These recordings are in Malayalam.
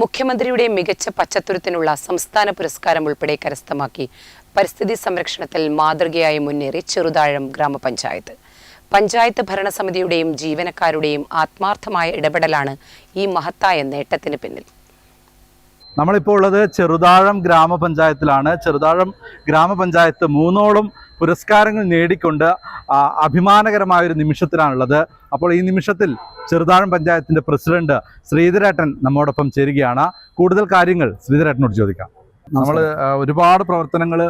മുഖ്യമന്ത്രിയുടെ മികച്ച പച്ചത്തുരുത്തിനുള്ള സംസ്ഥാന പുരസ്കാരം ഉൾപ്പെടെ കരസ്ഥമാക്കി പരിസ്ഥിതി സംരക്ഷണത്തിൽ മാതൃകയായി മുന്നേറി ചെറുതാഴം ഗ്രാമപഞ്ചായത്ത്. പഞ്ചായത്ത് ഭരണസമിതിയുടെയും ജീവനക്കാരുടെയും ആത്മാർത്ഥമായ ഇടപെടലാണ് ഈ മഹത്തായ നേട്ടത്തിന് പിന്നിൽ. നമ്മളിപ്പോൾ ഉള്ളത് ചെറുതാഴം ഗ്രാമപഞ്ചായത്തിലാണ്. ചെറുതാഴം ഗ്രാമപഞ്ചായത്ത് മൂന്നോളം പുരസ്കാരങ്ങൾ നേടിക്കൊണ്ട് അഭിമാനകരമായ ഒരു നിമിഷത്തിലാണുള്ളത്. അപ്പോൾ ഈ നിമിഷത്തിൽ ചെറുതാഴം പഞ്ചായത്തിന്റെ പ്രസിഡന്റ് ശ്രീധരേട്ടൻ നമ്മോടൊപ്പം ചേരുകയാണ്. കൂടുതൽ കാര്യങ്ങൾ ശ്രീധരേട്ടനോട് ചോദിക്കാം. നമ്മൾ ഒരുപാട് പ്രവർത്തനങ്ങൾ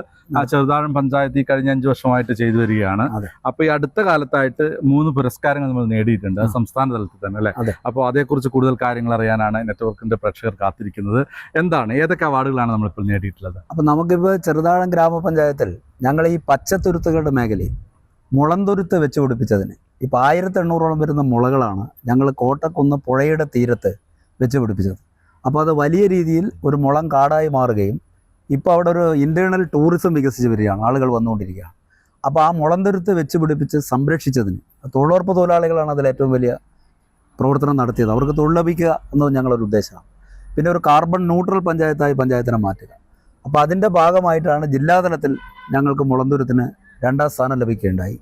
ചെറുതാഴം പഞ്ചായത്തിൽ ഈ കഴിഞ്ഞ അഞ്ചു വർഷമായിട്ട് ചെയ്തു വരികയാണ്. അപ്പൊ ഈ അടുത്ത കാലത്തായിട്ട് മൂന്ന് പുരസ്കാരങ്ങൾ നമ്മൾ നേടിയിട്ടുണ്ട്. സംസ്ഥാന തലത്തിൽ തന്നെ അല്ലെ? അപ്പൊ അപ്പോൾ അതേക്കുറിച്ച് കൂടുതൽ കാര്യങ്ങൾ അറിയാനാണ് നെറ്റ്വർക്കിന്റെ പ്രേക്ഷകർ കാത്തിരിക്കുന്നത്. എന്താണ് ഏതൊക്കെ അവാർഡുകളാണ് നമ്മളിപ്പോൾ നേടിയിട്ടുള്ളത്? അപ്പൊ നമുക്കിപ്പോൾ ചെറുതാഴം ഗ്രാമപഞ്ചായത്തിൽ ഞങ്ങൾ ഈ പച്ചത്തുരുത്തുകളുടെ മേഖലയിൽ മുളന്തുരുത്ത് വെച്ച് പിടിപ്പിച്ചതിന് ഇപ്പൊ ആയിരത്തി എണ്ണൂറോളം വരുന്ന മുളകളാണ് ഞങ്ങൾ കോട്ടക്കുന്ന് പുഴയുടെ തീരത്ത് വെച്ച് പിടിപ്പിച്ചത്. അപ്പോൾ അത് വലിയ രീതിയിൽ ഒരു മുളം കാടായി മാറുകയും ഇപ്പോൾ അവിടെ ഒരു ഇന്റേർണൽ ടൂറിസം വികസിച്ച് വരികയാണ്. ആളുകൾ വന്നുകൊണ്ടിരിക്കുകയാണ്. അപ്പോൾ ആ മുളന്തുരുത്ത് വെച്ച് പിടിപ്പിച്ച് സംരക്ഷിച്ചതിന് തൊഴിലുറപ്പ് തൊഴിലാളികളാണ് അതിൽ ഏറ്റവും വലിയ പ്രവർത്തനം നടത്തിയത്. അവർക്ക് തൊഴിൽ ലഭിക്കുക എന്നത് ഞങ്ങളൊരു ഉദ്ദേശമാണ്. പിന്നെ ഒരു കാർബൺ ന്യൂട്രൽ പഞ്ചായത്തായി പഞ്ചായത്തിനെ മാറ്റുക. അപ്പോൾ അതിന്റെ ഭാഗമായിട്ടാണ് ജില്ലാതലത്തിൽ ഞങ്ങൾക്ക് മുളന്തുരുത്തിന് രണ്ടാം സ്ഥാനം ലഭിക്കുകയുണ്ടായി.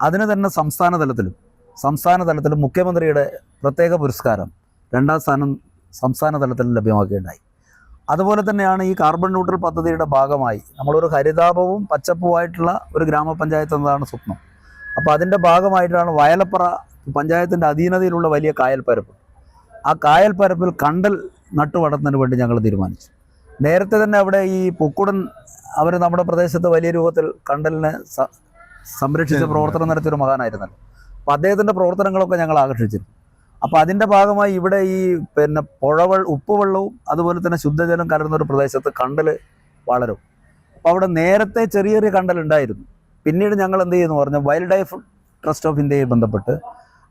അതിന് തന്നെ സംസ്ഥാന തലത്തിലും സംസ്ഥാന തലത്തിലും മുഖ്യമന്ത്രിയുടെ പ്രത്യേക പുരസ്കാരം രണ്ടാം സ്ഥാനം സംസ്ഥാന തലത്തിൽ ലഭ്യമാക്കുകയുണ്ടായി. അതുപോലെ തന്നെയാണ് ഈ കാർബൺ ന്യൂട്രൽ പദ്ധതിയുടെ ഭാഗമായി നമ്മളൊരു ഹരിതാപവും പച്ചപ്പുമായിട്ടുള്ള ഒരു ഗ്രാമപഞ്ചായത്ത് എന്നതാണ് സ്വപ്നം. അപ്പോൾ അതിന്റെ ഭാഗമായിട്ടാണ് വയലപ്പറ പഞ്ചായത്തിന്റെ അധീനതയിലുള്ള വലിയ കായൽപ്പരപ്പ്. ആ കായൽപ്പരപ്പിൽ കണ്ടൽ നട്ടുവളർത്തുന്നതിന് വേണ്ടി ഞങ്ങൾ തീരുമാനിച്ചു. നേരത്തെ തന്നെ അവിടെ ഈ പൊക്കുടൻ അവർ നമ്മുടെ പ്രദേശത്ത് വലിയ രൂപത്തിൽ കണ്ടലിനെ സംരക്ഷിച്ച. പ്രവർത്തനം നടത്തിയൊരു മഹാനായിരുന്നല്ലോ. അപ്പോൾ അദ്ദേഹത്തിന്റെ പ്രവർത്തനങ്ങളൊക്കെ ഞങ്ങൾ ആകർഷിച്ചിരുന്നു. അപ്പോൾ അതിന്റെ ഭാഗമായി ഇവിടെ ഈ പിന്നെ പുഴവൾ ഉപ്പുവെള്ളവും അതുപോലെ തന്നെ ശുദ്ധജലം കലർന്ന ഒരു പ്രദേശത്ത് കണ്ടൽ വളരും. അപ്പോൾ അവിടെ നേരത്തെ ചെറിയ ചെറിയ കണ്ടൽ ഉണ്ടായിരുന്നു. പിന്നീട് ഞങ്ങൾ എന്ത് ചെയ്യുന്നു? പറഞ്ഞാൽ വൈൽഡ് ലൈഫ് ട്രസ്റ്റ് ഓഫ് ഇന്ത്യയെ ബന്ധപ്പെട്ട്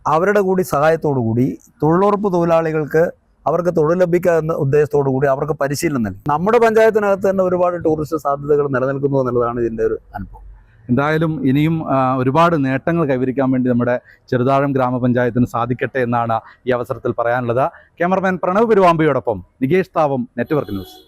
അവരുടെ കൂടി സഹായത്തോടു കൂടി തൊഴിലുറപ്പ് തൊഴിലാളികൾക്ക് അവർക്ക് തൊഴിൽ ലഭിക്കുക എന്ന ഉദ്ദേശത്തോടു കൂടി അവർക്ക് പരിശീലനം നൽകി. നമ്മുടെ പഞ്ചായത്തിനകത്ത് തന്നെ ഒരുപാട് ടൂറിസ്റ്റ് സാധ്യതകൾ നിലനിൽക്കുന്നു എന്നുള്ളതാണ് ഇതിന്റെ ഒരു അനുഭവം. എന്തായാലും ഇനിയും ഒരുപാട് നേട്ടങ്ങൾ കൈവരിക്കാൻ വേണ്ടി നമ്മുടെ ചെറുതാഴം ഗ്രാമപഞ്ചായത്തിന് സാധിക്കട്ടെ എന്നാണ് ഈ അവസരത്തിൽ പറയാനുള്ളത്. ക്യാമറമാൻ പ്രണവ് പെരുവാമ്പയോടൊപ്പം നികേഷ് താവം നെറ്റ്വർക്ക് ന്യൂസ്.